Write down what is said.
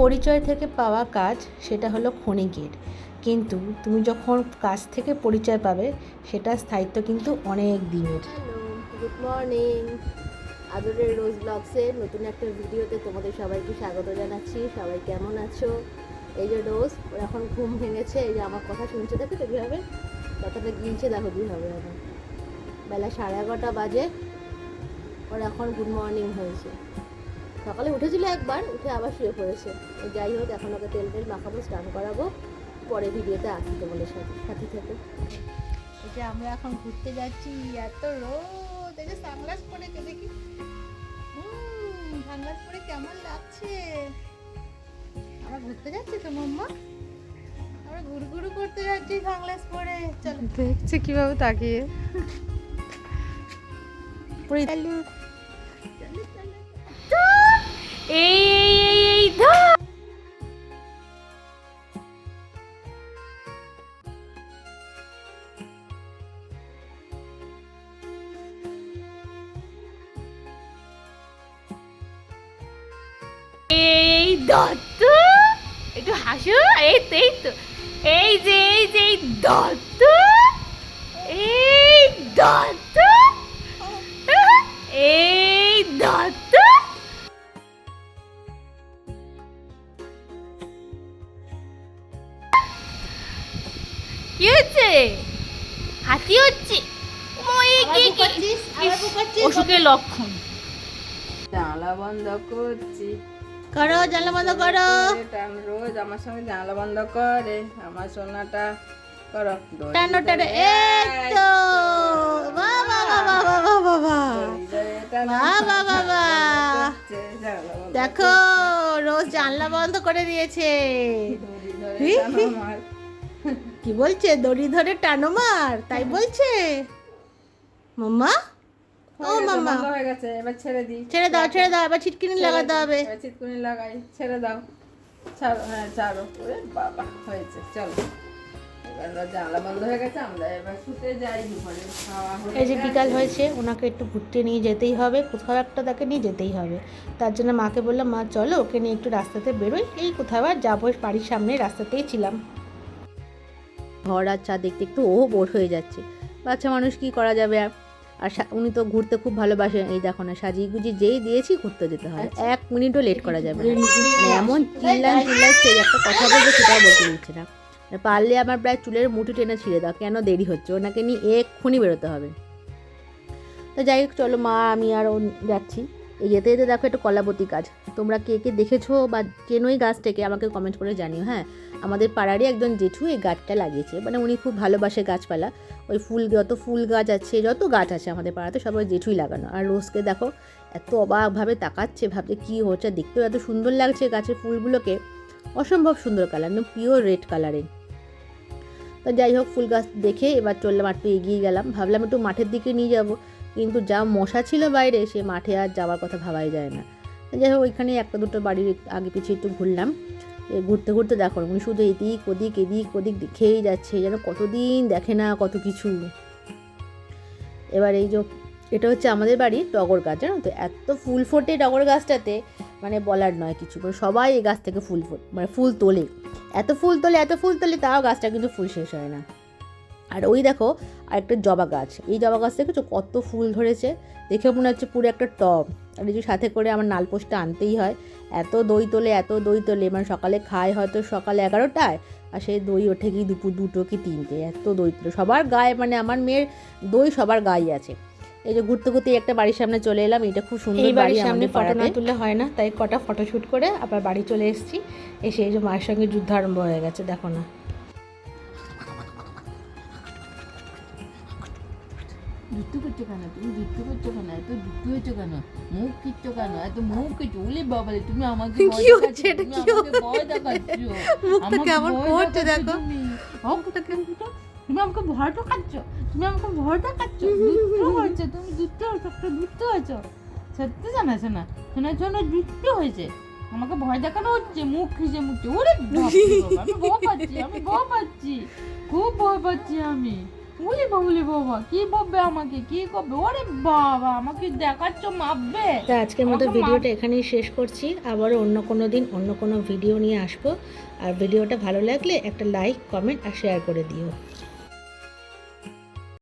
পরিচয় থেকে পাওয়া কাজ সেটা হলো ক্ষণিকের কিন্তু তুমি যখন কাজ থেকে পরিচয় পাবে, সেটার স্থায়িত্ব কিন্তু অনেক দিনের। গুড মর্নিং আদরের রোজ ব্লগসের নতুন একটা ভিডিওতে তোমাদের সবাইকে স্বাগত জানাচ্ছি। সবাই কেমন আছো? এই যে রোজ, ওর এখন ঘুম ভেঙেছে, এই যে আমার কথা শুনছে, দেখো তো কীভাবে? কথাটা গিলছে, দেখো কীভাবে এখন বেলা সাড়ে এগারোটা বাজে, ওর এখন গুড মর্নিং হয়েছে। সকালে উঠেছিল একবার উঠে আবার শুয়ে পড়েছে। যাই হোক এখন ওকে তেল তেল মাখাবো স্নান করাবো। পরে ভিডিওতে আসি তোমাদের সাথে সাথে থেকে। যে আমরা এখন ঘুরতে যাচ্ছি এত রোদ। এই যে সানগ্লাস পরেছে দেখি। সানগ্লাস পরে কেমন লাগছে? আমরা ঘুরতে যাচ্ছি তো মাম্মা? আমরা ঘুরঘুরু করতে যাচ্ছি সানগ্লাস পরে। চলো। দেখছে কীভাবে তাকিয়ে। চলো এই এই ধর। এই দত্ত একটু হাসো, এই এই তো। এই যে এই যে দত্ত এই দত্ত কি হচ্ছে হাতি হচ্ছে। অসুখের লক্ষণ। জানলা বন্ধ করছি। করো জানলা বন্ধ করো। রোজ আমার সঙ্গে জানলা বন্ধ করে। আমার সোনাটা করো টানো টানো তো। দেখো রোজ জানলা বন্ধ করে দিয়েছে। কি বলছে? দড়ি ধরে টানো মার তাই বলছে? মাম্মা? ও মাম্মা। হয়ে গেছে এবার ছেড়ে দিই। ছেড়ে দাও ছেড়ে দাও এবার ছিটকিনি লাগাতে হবে। চিৎকুনি লাগাই ছেড়ে দাও। ছাড়ো হ্যাঁ ছাড়ো ওরে বাবা হয়েছে চলো। এই যে। বিকাল হয়েছে ওনাকে একটু ঘুরতে নিয়ে যেতেই হবে কোথাও একটা তাকে নিয়ে যেতেই হবে। তার জন্য মাকে বললাম মা চলো ওকে নিয়ে একটু রাস্তাতে বেরোই এই কোথাও আর যাব বাড়ির সামনে রাস্তাতেই ছিলাম। ঘর আর চা দেখতে একটু ও বোর হয়ে যাচ্ছে। বাচ্চা মানুষ কি করা যাবে আর? আর উনি তো ঘুরতে খুব ভালোবাসেন। এই দেখো না সাজিয়ে গুজিয়ে যেই দিয়েছি ঘুরতে যেতে হয় এক মিনিটও লেট করা যাবে না। মানে এমন চিল্লান চিল্লাচ্ছে যে একটা কথা বলবে সেটাও বলতে দিচ্ছে না। পারলে আমার প্রায় চুলের মুঠি টেনে ছিঁড়ে দাও কেন দেরি হচ্ছে? ওনাকে নিয়ে এক্ষুনি বেরোতে হবে। তো যাই হোক চলো মা আমি আর ও যাচ্ছি। এই যেতে যেতে দেখো একটু কলাবতী গাছ তোমরা কে কে দেখেছ বা চেনো এই গাছটাকে আমাকে কমেন্ট করে জানিও হ্যাঁ? আমাদের পাড়ারই একজন জেঠু এই গাছটা লাগিয়েছে মানে উনি খুব ভালোবাসে গাছপালা। ওই ফুল, যত ফুল গাছ আছে, যত গাছ আছে আমাদের পাড়াতে সবাই জেঠুই লাগানো। আর রোজকে দেখো, এত অবাকভাবে তাকাচ্ছে, ভাবছে কী হচ্ছে, দেখতেও এত সুন্দর লাগছে গাছের ফুলগুলোকে। অসম্ভব সুন্দর কালার একদম পিওর রেড কালারের তো যাই হোক, ফুল গাছ দেখে এবার চললাম একটু এগিয়ে গেলাম। ভাবলাম একটু মাঠের দিকে নিয়ে যাব, কিন্তু যা মশা ছিল বাইরে, সে মাঠে আর যাওয়ার কথা ভাবাই যায় না। যাই হোক ওইখানে একটা দুটো বাড়ির আগে পিছিয়ে একটু ঘুরলাম। ঘুরতে ঘুরতে দেখো, উনি শুধু এদিক ওদিক এদিক ওদিক দেখেই যাচ্ছে, যেন কতদিন দেখে না কত কিছু। এবার এই যে, এটা হচ্ছে আমাদের বাড়ির টগর গাছ, জানো তো? এত ফুল ফোটে টগর গাছটাতে মানে বলার নয় কিছু মানে সবাই এই গাছ থেকে ফুল ফোট মানে ফুল তোলে। এত ফুল তোলে, এত ফুল তোলে, তাও গাছটা কিন্তু ফুল শেষ হয় না। আর ওই দেখো আর একটা জবা গাছ। এই জবা গাছ দেখেছ? কত ফুল ধরেছে? দেখে মনে হচ্ছে পুরো একটা টব। আর এই যে সাথে করে আমার নালপোষটা আনতেই হয়। এত দই তোলে এত দই তোলে মানে সকালে খায় হয়তো সকাল এগারোটায় আর সেই দই ওঠে কি দুপুর দুটো কি তিনটে এত দই তোলে। সবার গায়ে মানে আমার মেয়ের দই সবার গায়ে আছে। এই যে ঘুরতে ঘুরতে একটা বাড়ির সামনে চলে এলাম এটা খুব সুন্দর এই বাড়ির সামনে ফটো না তুললে হয় না তাই কটা ফটোশ্যুট করে আবার বাড়ি চলে এসেছি। এসে এই যে মায়ের সঙ্গে যুদ্ধ আরম্ভ হয়ে গেছে দেখো না। করছ কেন তুমি যুদ্ধ করছ কেন এত যুদ্ধ হয়েছো কেন মুখ কিচ্ছ কেন এত মুখ কিচ্ছ ওলে বাবা তুমি আমাকে কি হচ্ছে? এটা কি দেখাচ্ছ মুখটা কেমন করছে দেখো। মুখটা কেমন তুমি আমাকে ভয় দেখাচ্ছ? তুমি আমাকে ভয় দেখাচ্ছ? দুষ্ট হয়েছে তুমি দুষ্ট হয়েছো একটা দুষ্ট হয়েছো। সত্যি জানাছো না শোনাছো না দুষ্ট হয়েছে। আমাকে ভয় দেখানো হচ্ছে মুখ খিজে মুখছে ওরে আমি ভয় পাচ্ছি আমি ভয় পাচ্ছি খুব ভয় পাচ্ছি আমি। বলি উলি বাবা কি ভাববে আমাকে? কি করবে? ওরে বাবা আমাকে দেখাচ্ছ মাপবে? তা আজকের মতো ভিডিওটা এখানেই শেষ করছি। আবারও অন্য কোনো দিন অন্য কোনো ভিডিও নিয়ে আসব। আর ভিডিওটা ভালো লাগলে একটা লাইক কমেন্ট আর শেয়ার করে দিও।